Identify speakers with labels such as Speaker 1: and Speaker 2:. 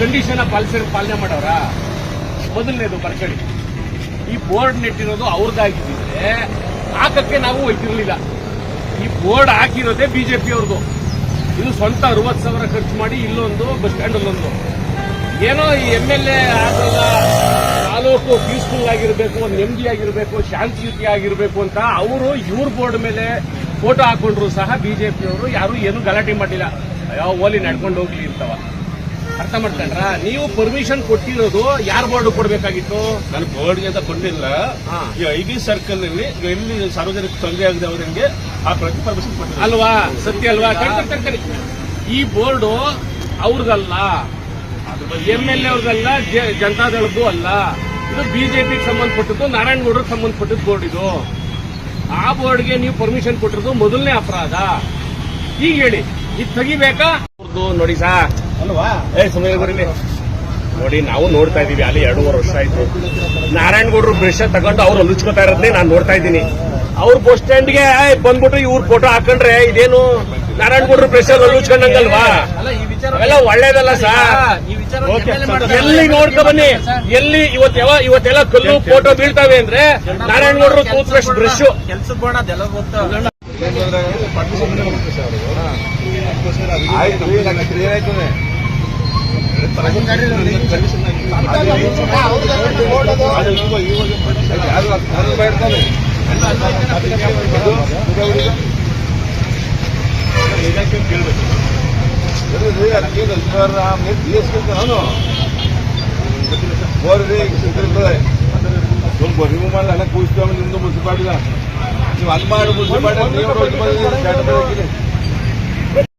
Speaker 1: Condition policy ಪಾಲನೆ ಮಾಡೋರ? ಮೊದಲನೇದು ಬರ್ಕಳಿ. ಈ ಬೋರ್ಡ್ ನೆಟ್ಟಿರೋದು ಅವ್ರದ್ದಾಗಿದ್ದಿದ್ರೆ ಹಾಕಕ್ಕೆ ನಾವು ಒಯ್ತಿರ್ಲಿಲ್ಲ. ಈ ಬೋರ್ಡ್ ಹಾಕಿರೋದೇ ಬಿಜೆಪಿ ಅವ್ರದ್ದು ಇದು ಸ್ವಂತ ಅರವತ್ತು ಸಾವಿರ ಖರ್ಚು ಮಾಡಿ ಇಲ್ಲೊಂದು, ಬಸ್ ಸ್ಟ್ಯಾಂಡ್ ಅಲ್ಲೊಂದು. ಏನೋ ಈ ಎಂ ಎಲ್ ಎ ಆಗಲ್ಲ, ತಾಲೂಕು ಪೀಸ್ಫುಲ್ ಆಗಿರಬೇಕು, ಒಂದು ನೆಮ್ಮದಿ ಆಗಿರಬೇಕು, ಶಾಂತಿಯುತಿ ಆಗಿರಬೇಕು ಅಂತ ಅವರು ಇವ್ರ ಬೋರ್ಡ್ ಮೇಲೆ ಫೋಟೋ ಹಾಕೊಂಡ್ರು ಸಹ ಬಿಜೆಪಿಯವರು ಯಾರು ಏನು ಗಲಾಟೆ ಮಾಡಿಲ್ಲ ಅಯ್ಯೋ, ಓಲಿ ನಡ್ಕೊಂಡು ಹೋಗ್ಲಿ ಅಂತವ. ಅರ್ಥ ಮಾಡ್ಕೊಂಡ್ರ? ನೀವು ಪರ್ಮಿಷನ್ ಕೊಟ್ಟಿರೋದು ಯಾರ ಬೋರ್ಡ್ ಕೊಡ್ಬೇಕಾಗಿತ್ತು?
Speaker 2: ನಾನು ಬೋರ್ಡ್ಗೆ ಅಂತ ಕೊಟ್ಟಿಲ್ಲ. ಈ ಐ ಬಿ ಸರ್ಕಲ್ನಲ್ಲಿ ಎಲ್ಲಿ ಸಾರ್ವಜನಿಕ ತೊಂದರೆ ಆಗಿದೆ ಅವರಿಗೆ ಆ ಪ್ರತಿ ಪರ್ಮಿಷನ್ ಕೊಟ್ಟಿಲ್ಲ
Speaker 1: ಅಲ್ವಾ? ಸತ್ಯ ಅಲ್ವಾ. ಈ ಬೋರ್ಡು ಅವ್ರದಲ್ಲ ಎಂ ಎಲ್ ಎ ಅವ್ರದಲ್ಲ ಜನತಾದಳದ್ದು ಅಲ್ಲ. ಇದು ಬಿಜೆಪಿಗೆ ಸಂಬಂಧಪಟ್ಟದ್ದು ನಾರಾಯಣಗೌಡರಿಗೆ ಸಂಬಂಧಪಟ್ಟದ್ದು ಬೋರ್ಡ್ ಇದು. ಆ ಬೋರ್ಡ್ಗೆ ನೀವು ಪರ್ಮಿಷನ್ ಕೊಟ್ಟಿರೋದು ಮೊದಲನೇ ಅಪರಾಧ. ಈಗ ಹೇಳಿ ಇದು ತೆಗಿಬೇಕಾ? ನೋಡಿ ಸಾ.
Speaker 2: ಅಲ್ವಾ
Speaker 1: ಏ ಸುಮ್ಮನೆ ಬರೀಲಿ ನೋಡಿ ನಾವು ನೋಡ್ತಾ ಇದೀವಿ ಅಲ್ಲಿ ಎರಡೂವರೆ ವರ್ಷ ಆಯ್ತು ನಾರಾಯಣಗೌಡರು ಬ್ರಿಷ ತಗೊಂಡು ಅವ್ರು ಲುಚ್ಕೋತಾ ಇರೋದನ್ನೇ ನಾನು ನೋಡ್ತಾ ಇದ್ದೀನಿ ಅವ್ರ ಬಸ್ ಸ್ಟ್ಯಾಂಡ್ಗೆ ಬಂದ್ಬಿಟ್ಟು ಇವ್ರ ಫೋಟೋ ಹಾಕೊಂಡ್ರೆ ಇದೇನು ನಾರಾಯಣಗೌಡರು ಬ್ರಷ್ ಅಲ್ಲುಚ್ಕೊಂಡಂಗಲ್ವಾ
Speaker 3: ಅಲ್ಲ ಈ ವಿಚಾರ
Speaker 1: ಅವೆಲ್ಲ ಒಳ್ಳೇದಲ್ಲ
Speaker 3: ಸರ್.
Speaker 1: ಎಲ್ಲಿ ನೋಡ್ಕೊ ಬನ್ನಿ ಎಲ್ಲಿ ಇವತ್ತೆವ ಇವತ್ತೆಲ್ಲ ಕಲ್ಲು ಫೋಟೋ ಬೀಳ್ತಾವೆ ಅಂದ್ರೆ ನಾರಾಯಣಗೌಡರು ಟೂತ್ ಬ್ರಷ್ ಬ್ರಷ್
Speaker 3: ಕೆಲ್ಸಕ್ಕೆ ಬೇಡ ಅದೆಲ್ಲ ಗೊತ್ತು
Speaker 2: ಆಯ್ತು ಏನಾಯ್ತು ನಾನು ಬೋರ್ರಿ ಇರ್ತದೆ ಸ್ವಲ್ಪ ರಿಮೂವ್ ಮಾಡಲ್ಲ ಎಲ್ಲ ಕೂರಿಸ್ತೀವಿ ನಿಮ್ದು ಮುನ್ಸಿಪಾಲಿಟಿದ ನೀವು ಅಲ್ಲಿ ಮಾಡಿ ಮುನ್ಸಿಪಾಲಿಟಿ ನೀವು